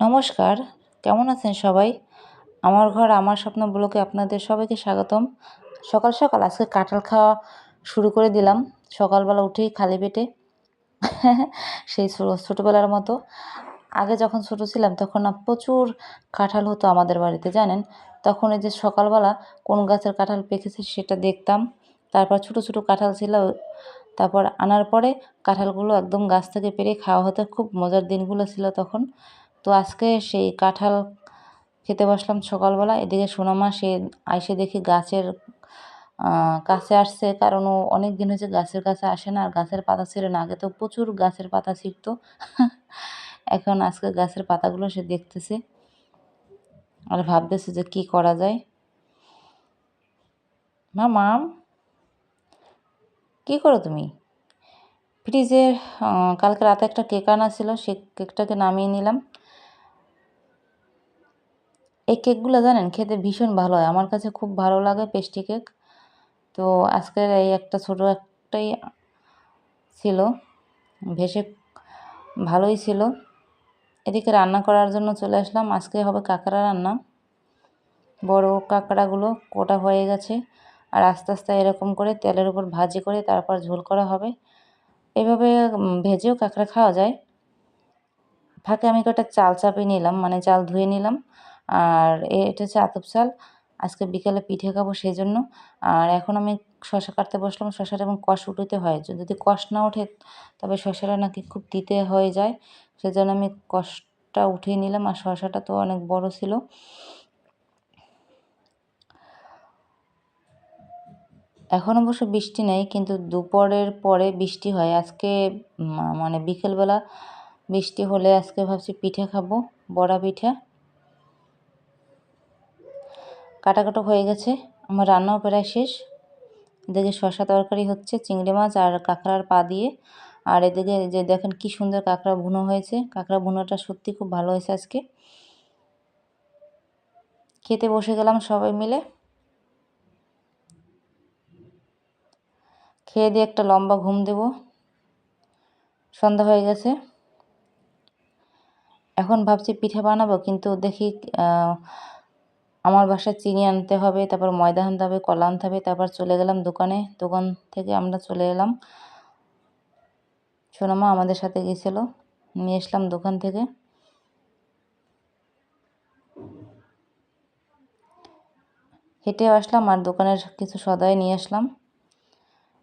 নমস্কার, কেমন আছেন সবাই? আমার ঘর, আমার স্বপ্ন ব্লকে আপনাদের সবাইকে স্বাগতম। সকাল সকাল আজকে কাঁঠাল খাওয়া শুরু করে দিলাম। সকালবেলা উঠেই খালি পেটে সেই ছোটোবেলার মতো। আগে যখন ছোটো ছিলাম তখন না প্রচুর কাঁঠাল হতো আমাদের বাড়িতে, জানেন? তখন এই যে সকালবেলা কোন গাছের কাঁঠাল পেকেছে সেটা দেখতাম। তারপর ছোটো ছোটো কাঁঠাল ছিল। তারপর আনার পরে কাঁঠালগুলো একদম গাছ থেকে পেরে খাওয়া হতো। খুব মজার দিনগুলো ছিল তখন। তো আজকে সেই কাঁঠাল খেতে বসলাম সকালবেলা। এদিকে সোনামা, সে আইসে দেখি গাছের কাছে আসছে। কারণ ও অনেক দিন হয়েছে গাছের কাছে আসে না। আর গাছের পাতা ছিঁড়ে না। আগে তো প্রচুর গাছের পাতা ছিঁড়ত। এখন আজকে গাছের পাতাগুলো সে দেখতেছে। আর ভাবতেছে যে কি করা যায়। মা, মাম, কী করো তুমি? ফ্রিজে কালকে রাতে একটা কেক আনা ছিল। সে কেকটাকে নামিয়ে নিলাম। এই কেকগুলো জানেন, খেতে ভীষণ ভালো হয়। আমার কাছে খুব ভালো লাগে পেস্টি কেক। তো আজকের এই একটা ছোটো একটাই ছিল, ভেসে ভালোই ছিল। এদিকে রান্না করার জন্য চলে আসলাম। আজকে হবে কাঁকড়া রান্না। বড় কাঁকড়াগুলো কোটা হয়ে গেছে। আর আস্তে আস্তে এরকম করে তেলের উপর ভাজি করে তারপর ঝোল করা হবে। এভাবে ভেজেও কাঁকড়া খাওয়া যায়। ফাঁকে আমি কটা চাল চাপিয়ে নিলাম মানে চাল ধুয়ে নিলাম। আর এটা হচ্ছে আতপ চাল। আজকে বিকালে পিঠে খাব সেই জন্য আর এখন আমি শশা কাটতে বসলাম। শশাটা এবং কষ উঠতে হয়। যদি কষ না ওঠে, তবে শশাটা নাকি খুব তিতে হয়ে যায়। সেজন্য আমি কষটা উঠিয়ে নিলাম। আর শশাটা তো অনেক বড় ছিল। এখন অবশ্য বৃষ্টি নেই, কিন্তু দুপুরের পরে বৃষ্টি হয়। আজকে মানে বিকেলবেলা বৃষ্টি হলে আজকে ভাবছি পিঠে খাব, বড়া পিঠা। কাটাকাটো হয়ে গেছে। আমার রান্নাও প্রায় শেষ। এদিকে শশা তরকারি হচ্ছে, চিংড়ি মাছ আর কাঁকড়ার পা দিয়ে। আর এদিকে যে দেখেন কি সুন্দর কাঁকড়া ভুনো হয়েছে। কাঁকড়া ভুনোটা সত্যি খুব ভালো হয়েছে আজকে। খেতে বসে গেলাম সবাই মিলে। খেয়ে দিয়ে একটা লম্বা ঘুম দেব। সন্ধ্যা হয়ে গেছে। এখন ভাবছি পিঠা বানাবো, কিন্তু দেখি আমার বাসায় চিনি আনতে হবে, তারপর ময়দা আনতে হবে, কলা আনতে হবে, তারপর চলে গেলাম দোকানে। দোকান থেকে আমরা চলে এলাম। সোনামা আমাদের সাথে গিয়েছিল নিয়ে আসলাম দোকান থেকে। হেঁটে আসলাম আর দোকানের কিছু সদাই নিয়ে আসলাম।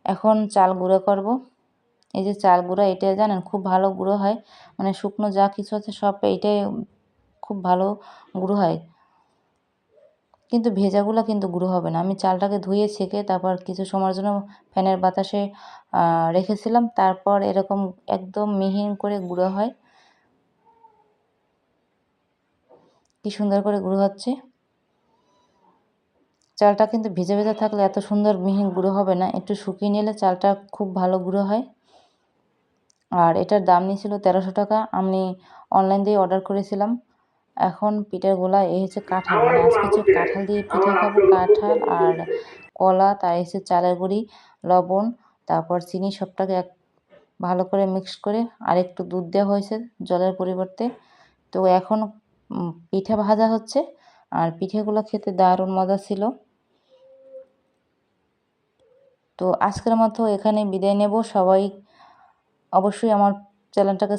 এখন চাল গুঁড়ো করব। এই যে চাল গুঁড়ো, এটা জানেন খুব ভালো গুঁড়ো হয়। মানে শুকনো যা কিছু আছে সব এইটাই খুব ভালো গুঁড়ো হয়। কিন্তু ভেজাগুলো কিন্তু গুঁড়ো হবে না। আমি চালটাকে ধুয়ে ছেঁকে তারপর কিছু সময়ের জন্য ফ্যানের বাতাসে রেখেছিলাম। তারপর এরকম একদম মিহিন করে গুঁড়ো হয়। কি সুন্দর করে গুঁড়ো হচ্ছে। চালটা কিন্তু ভেজে ভেজে থাকলে এত সুন্দর মিহিন গুঁড়ো হবে না। একটু শুকিয়ে নিলে চালটা খুব ভালো গুঁড়ো হয়। আর এটার দাম নিয়েছিল তেরোশো টাকা। আমি অনলাইন দিয়ে অর্ডার করেছিলাম। এখন পিঠের গোলা, এই হচ্ছে কাঁঠাল। মানে আজকে হচ্ছে কাঁঠাল দিয়ে পিঠে খাব, কাঁঠাল আর কলা তার হচ্ছে চালের গুঁড়ি, লবণ, তারপর চিনি সবটাকে এক, ভালো করে মিক্স করে আর একটু দুধ দেওয়া হয়েছে জলের পরিবর্তে। তো এখন পিঠে ভাজা হচ্ছে আর পিঠেগুলো খেতে দারুণ মজা ছিল। তো আজকের মতো এখানে বিদায় নেব। সবাই অবশ্যই আমার চ্যানেলটাকে